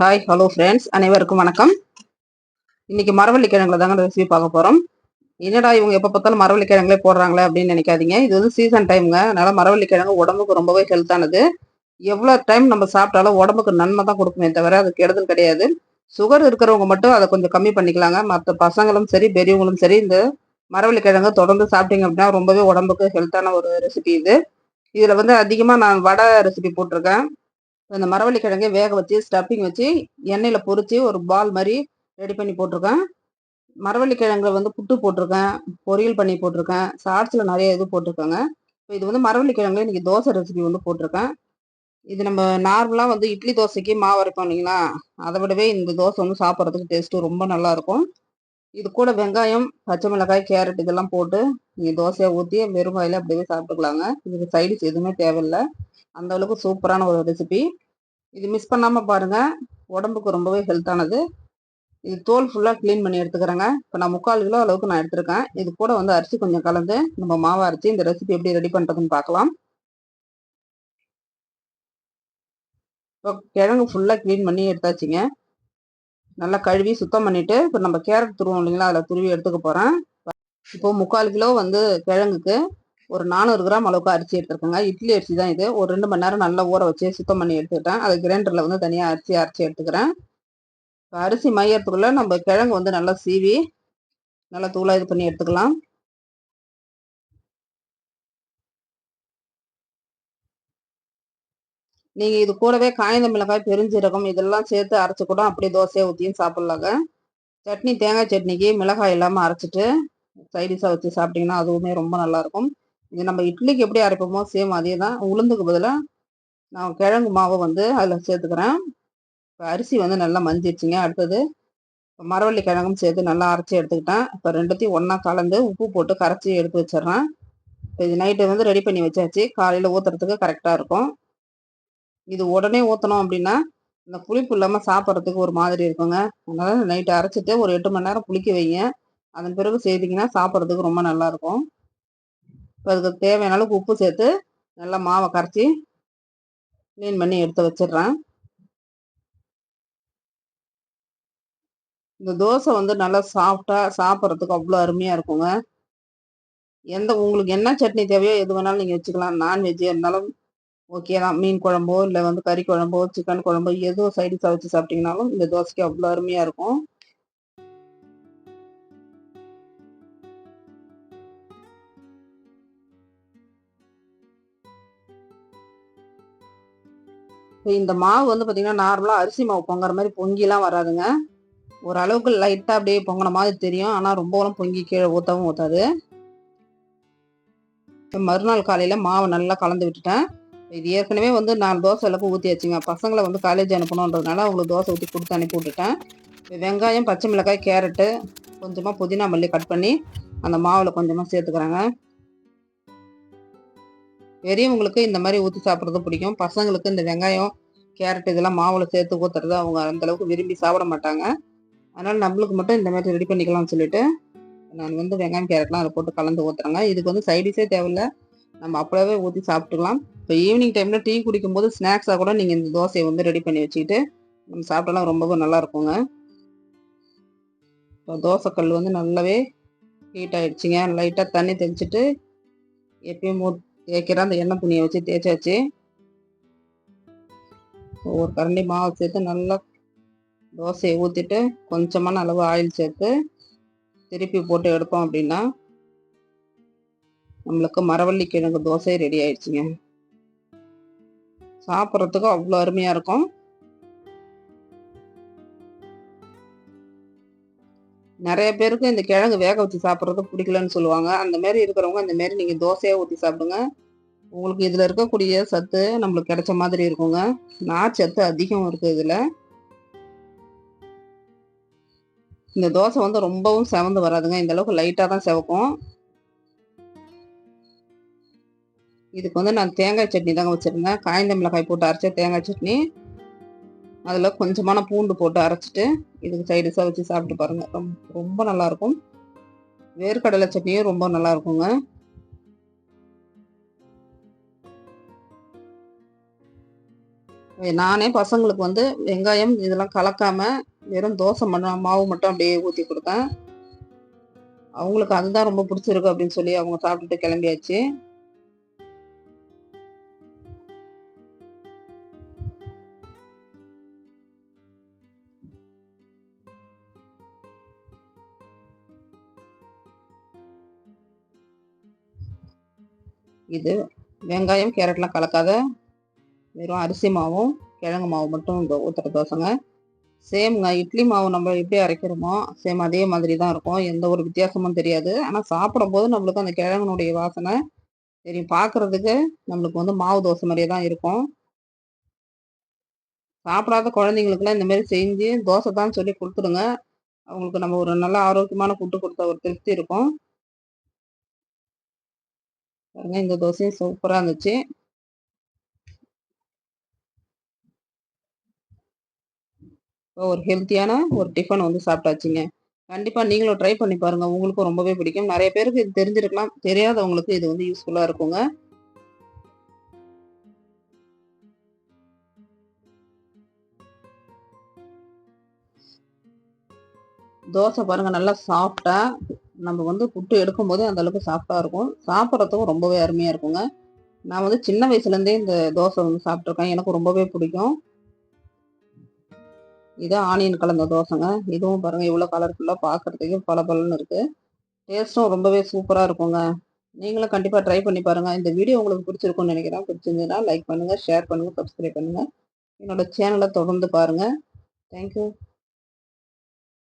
Hi hello friends அனைவருக்கும் வணக்கம். இன்னைக்கு மரவள்ளி கிழங்குல தாங்க ரெசிபி பார்க்க போகிறோம் என்னடா இவங்க எப்போ பார்த்தாலும் மரவள்ளி கிழங்குலே போடுறாங்களே அப்படின்னு நினைக்காதீங்க. இது வந்து சீசன் டைமுங்க அதனால மரவள்ளி கிழங்கு உடம்புக்கு ரொம்பவே ஹெல்த்தானது எவ்வளோ டைம் நம்ம சாப்பிட்டாலும் உடம்புக்கு நன்மை தான் கொடுக்குமே தவிர அது கெடுதல் கிடையாது. சுகர் இருக்கிறவங்க மட்டும் அதை கொஞ்சம் கம்மி பண்ணிக்கலாங்க. மற்ற பசங்களும் சரி பெரியவங்களும் சரி இந்த மரவள்ளி கிழங்கு தொடர்ந்து சாப்பிட்டீங்க அப்படின்னா ரொம்பவே உடம்புக்கு ஹெல்த்தான ஒரு ரெசிபி இது. இதில் வந்து அதிகமாக நான் வடை ரெசிபி போட்டிருக்கேன். இந்த மரவள்ளி கிழங்கை வேக வச்சு ஸ்டப்பிங் வச்சு எண்ணெயில் பொறித்து ஒரு பால் மாதிரி ரெடி பண்ணி போட்டிருக்கேன். மரவள்ளி கிழங்குல வந்து புட்டு போட்டிருக்கேன் பொரியல் பண்ணி போட்டிருக்கேன் சாட்ஸில் நிறைய இது போட்டிருக்கேங்க. இப்போ இது வந்து மரவள்ளி கிழங்குல இன்றைக்கி தோசை ரெசிபி வந்து போட்டிருக்கேன். இது நம்ம நார்மலாக வந்து இட்லி தோசைக்கு மாவு அரைப்போம் இல்லைங்களா? அதை விடவே இந்த தோசை வந்து சாப்பிட்றதுக்கு டேஸ்ட்டு ரொம்ப நல்லா இருக்கும். இது கூட வெங்காயம் பச்சை மிளகாய் கேரட் இதெல்லாம் போட்டு நீங்கள் தோசையை ஊற்றி வெறும் வாயில் அப்படியே சாப்பிட்டுக்கலாங்க. இதுக்கு சைடிஸ் எதுவுமே தேவையில்லை. அந்த அளவுக்கு சூப்பரான ஒரு ரெசிபி இது மிஸ் பண்ணாமல் பாருங்கள் உடம்புக்கு ரொம்பவே ஹெல்த்தானது இது தோல் ஃபுல்லாக க்ளீன் பண்ணி எடுத்துக்கிறேங்க. இப்போ நான் முக்கால் கிலோ அளவுக்கு நான் எடுத்திருக்கேன். இது கூட வந்து அரிசி கொஞ்சம் கலந்து நம்ம மாவை அரைச்சி இந்த ரெசிபி எப்படி ரெடி பண்ணுறதுன்னு பார்க்கலாம். இப்போ கிழங்கு ஃபுல்லாக க்ளீன் பண்ணி எடுத்தாச்சுங்க. நல்லா கழுவி சுத்தம் பண்ணிவிட்டு இப்போ நம்ம கேரட் துருவோம் இல்லைங்களா அதில் துருவி எடுத்துக்க போகிறேன் இப்போ முக்கால் கிலோ வந்து கிழங்குக்கு ஒரு நானூறு கிராம் அளவுக்கு அரிசி எடுத்துருக்கோங்க. இட்லி அரிசி தான் இது. ஒரு ரெண்டு மணி நேரம் நல்லா ஊற வச்சு சுத்தம் பண்ணி எடுத்துக்கிட்டேன். அதை கிரைண்டரில் வந்து தனியாக அரிசி அரைச்சி எடுத்துக்கிறேன். இப்போ அரிசி மையத்துக்குள்ளே நம்ம கிழங்கு வந்து நல்லா சீவி நல்லா தூளாக இது பண்ணி எடுத்துக்கலாம். நீங்கள் இது கூடவே காய்ந்த மிளகாய் பெருஞ்சீரகம் இதெல்லாம் சேர்த்து அரைச்சி கூட அப்படியே தோசையை ஊற்றியும் சாப்பிட்லாங்க. சட்னி தேங்காய் சட்னிக்கு மிளகாய் இல்லாமல் அரைச்சிட்டு சைடிஷாக வச்சு சாப்பிட்டிங்கன்னா அதுவுமே ரொம்ப நல்லாயிருக்கும் நம்ம இட்லிக்கு எப்படி அரைப்போமோ சேம் அதே தான் உளுந்துக்கு பதிலாக நான் கிழங்கு மாவை வந்து அதில் சேர்த்துக்கிறேன். இப்போ அரிசி வந்து நல்லா மஞ்சிடுச்சிங்க அடுத்தது மரவள்ளி கிழங்கும் சேர்த்து நல்லா அரைச்சி எடுத்துக்கிட்டேன். இப்போ ரெண்டுத்தையும் ஒன்றா கலந்து உப்பு போட்டு கரைச்சி எடுத்து வச்சிடுறேன். இப்போ இது நைட்டு வந்து ரெடி பண்ணி வச்சாச்சு. காலையில் ஊற்றுறதுக்கு கரெக்டாக இருக்கும். இது உடனே ஊற்றணும் அப்படின்னா இந்த புளிப்பு இல்லாமல் சாப்பிட்றதுக்கு ஒரு மாதிரி இருக்குங்க. அதனால் நைட்டு அரைச்சிட்டு ஒரு எட்டு மணி நேரம் புளிக்க வைங்க. அதன் பிறகு செய்திங்கன்னா சாப்பிட்றதுக்கு ரொம்ப நல்லாயிருக்கும் இப்போ அதுக்கு தேவையான அளவுக்கு உப்பு சேர்த்து நல்லா மாவை கரைச்சி க்ளீன் பண்ணி எடுத்து வச்சிடுறேன். இந்த தோசை வந்து நல்லா சாஃப்டாக சாப்பிட்றதுக்கு அவ்வளோ அருமையாக இருக்குங்க. எந்த உங்களுக்கு என்ன சட்னி தேவையோ எது வேணாலும் நீங்கள் வச்சுக்கலாம். நான்வெஜ்ஜாக இருந்தாலும் ஓகே தான். மீன் குழம்போ இல்லை வந்து கறி குழம்போ சிக்கன் குழம்போ எதோ சைடிஷாக வச்சு சாப்பிட்டீங்கனாலும் இந்த தோசைக்கு அவ்வளோ அருமையாக இருக்கும். இந்த மாவு வந்து பார்த்தீங்கன்னா நார்மலாக அரிசி மாவு பொங்குற மாதிரி பொங்கிலாம் வராதுங்க. ஓரளவுக்கு லைட்டாக அப்படியே பொங்கின மாதிரி தெரியும். ஆனால் ரொம்பலாம் பொங்கி கீழே ஊற்றவும் ஊற்றாது மறுநாள் காலையில் மாவை நல்லா கலந்து விட்டுட்டேன். இது ஏற்கனவே வந்து நாலு தோசை அளவுக்கு ஊற்றியாச்சுங்க பசங்களை வந்து காலேஜ் அனுப்பணுன்றதுனால அவங்களுக்கு தோசை ஊற்றி கொடுத்து அனுப்பி விட்டுட்டேன். வெங்காயம் பச்சை மிளகாய் கேரட்டு கொஞ்சமாக புதினா மல்லி கட் பண்ணி அந்த மாவில் கொஞ்சமாக சேர்த்துக்கிறாங்க. பெரியவங்களுக்கு இந்த மாதிரி ஊற்றி சாப்பிட்றது பிடிக்கும். பசங்களுக்கு இந்த வெங்காயம் கேரட் இதெல்லாம் மாவில் சேர்த்து ஊற்றுறது அவங்க அந்தளவுக்கு விரும்பி சாப்பிட மாட்டாங்க. அதனால் நம்மளுக்கு மட்டும் இந்த மாதிரி ரெடி பண்ணிக்கலாம்னு சொல்லிட்டு நான் வந்து வெங்காயம் கேரட்லாம் அதை போட்டு கலந்து ஊற்றுறேங்க இதுக்கு வந்து சைடிஷே தேவையில்ல. நம்ம அப்படியே ஊற்றி சாப்பிட்டுக்கலாம். இப்போ ஈவினிங் டைமில் டீ குடிக்கும் போது ஸ்நாக்ஸாக கூட நீங்கள் இந்த தோசையை வந்து ரெடி பண்ணி வச்சுக்கிட்டு நம்ம சாப்பிட்டலாம் ரொம்பவே நல்லா இருக்குங்க. இப்போ தோசைக்கல் வந்து நல்லாவே ஹீட் ஆகிடுச்சிங்க லைட்டாக தண்ணி தெளிச்சிட்டு எப்பயும் மூ தேய்க்கிற அந்த எண்ணெய் துணியை வச்சு தேய்ச்சாச்சு. ஒரு கரண்டி மாவு சேர்த்து நல்லா தோசையை ஊற்றிட்டு கொஞ்சமான அளவு ஆயில் சேர்த்து திருப்பி போட்டு எடுத்தோம் அப்படின்னா நம்மளுக்கு மரவள்ளி கிழங்கு தோசை ரெடி ஆயிடுச்சுங்க. சாப்பிட்றதுக்கும் அவ்வளோ அருமையாக இருக்கும். நிறைய பேருக்கு இந்த கிழங்கு வேக வச்சு சாப்பிட்றது பிடிக்கலன்னு சொல்லுவாங்க. அந்த மாதிரி இருக்கிறவங்க அந்த மாதிரி நீங்கள் தோசையை ஊற்றி சாப்பிடுங்க. உங்களுக்கு இதில் இருக்கக்கூடிய சத்து நம்மளுக்கு கிடைச்ச மாதிரி இருக்குங்க. நார் சத்து அதிகம் இருக்குது இதில். இந்த தோசை வந்து ரொம்பவும் செவந்து வராதுங்க. இந்த அளவுக்கு லைட்டாக தான் செவக்கும். இதுக்கு வந்து நான் தேங்காய் சட்னி தாங்க வச்சுருந்தேன். காய்ந்த மிளகாய் போட்டு அரைச்ச தேங்காய் சட்னி. அதில் கொஞ்சமான பூண்டு போட்டு அரைச்சிட்டு இதுக்கு சைடிஷாக வச்சு சாப்பிட்டு பாருங்கள் ரொம்ப ரொம்ப நல்லாயிருக்கும். வேர்க்கடலை சட்னியும் ரொம்ப நல்லா இருக்குங்க நானே பசங்களுக்கு வந்து வெங்காயம் இதெல்லாம் கலக்காமல் வெறும் தோசை மட்டும் மாவு மட்டும் அப்படியே ஊற்றி கொடுத்தேன். அவங்களுக்கு அதுதான் ரொம்ப பிடிச்சிருக்கு அப்படின்னு சொல்லி அவங்க சாப்பிட்டுட்டு கிளம்பியாச்சு. இது வெங்காயம் கேரட்லாம் கலக்காத வெறும் அரிசி மாவும் கிழங்கு மாவு மட்டும் இந்த ஊற்றுற தோசைங்க. சேம்ங்க இட்லி மாவு நம்ம எப்படி அரைக்கிறோமோ சேம் அதே மாதிரி தான் இருக்கும். எந்த ஒரு வித்தியாசமும் தெரியாது. ஆனால் சாப்பிடும்போது நம்மளுக்கு அந்த கிழங்குனுடைய வாசனை தெரியும். பார்க்குறதுக்கு நம்மளுக்கு வந்து மாவு தோசை மாதிரியே தான் இருக்கும். சாப்பிடாத குழந்தைங்களுக்குலாம் இந்த மாதிரி செஞ்சு தோசை தான் சொல்லி கொடுத்துடுங்க. அவங்களுக்கு நம்ம ஒரு நல்ல ஆரோக்கியமான ஃபுட்டு கொடுத்த ஒரு திருப்தி இருக்கும். பாருங்க இந்த தோசையும் சூப்பராக இருந்துச்சு ஒரு ஹெல்த்தியான ஒரு டிஃபன் வந்து சாப்பிட்டாச்சுங்க. கண்டிப்பாக நீங்களும் ட்ரை பண்ணி பாருங்கள் உங்களுக்கும் ரொம்பவே பிடிக்கும். நிறைய பேருக்கு இது தெரிஞ்சிருக்கலாம். தெரியாதவங்களுக்கு இது வந்து யூஸ்ஃபுல்லாக இருக்குங்க. தோசை பாருங்கள் நல்லா சாஃப்டாக நம்ம வந்து புட்டு எடுக்கும்போதே அந்த அளவுக்கு சாஃப்டாக இருக்கும். சாப்பிட்றதுக்கும் ரொம்பவே அருமையாக இருக்குங்க. நான் வந்து சின்ன வயசுலேருந்தே இந்த தோசை வந்து சாப்பிட்ருக்கேன் எனக்கு ரொம்பவே பிடிக்கும். இது ஆனியன் கலந்த தோசைங்க. இதுவும் பாருங்கள் இவ்வளோ கலர்ஃபுல்லாக பார்க்குறதுக்கு பல பலன்னு இருக்குது டேஸ்ட்டும் ரொம்பவே சூப்பராக இருக்குங்க. நீங்களும் கண்டிப்பாக ட்ரை பண்ணி பாருங்கள் இந்த வீடியோ உங்களுக்கு பிடிச்சிருக்கும்னு நினைக்கிறேன். பிடிச்சிருந்ததுன்னா லைக் பண்ணுங்கள் ஷேர் பண்ணுங்கள் சப்ஸ்கிரைப் பண்ணுங்கள் என்னோடய சேனலை தொடர்ந்து பாருங்கள் தேங்க்யூ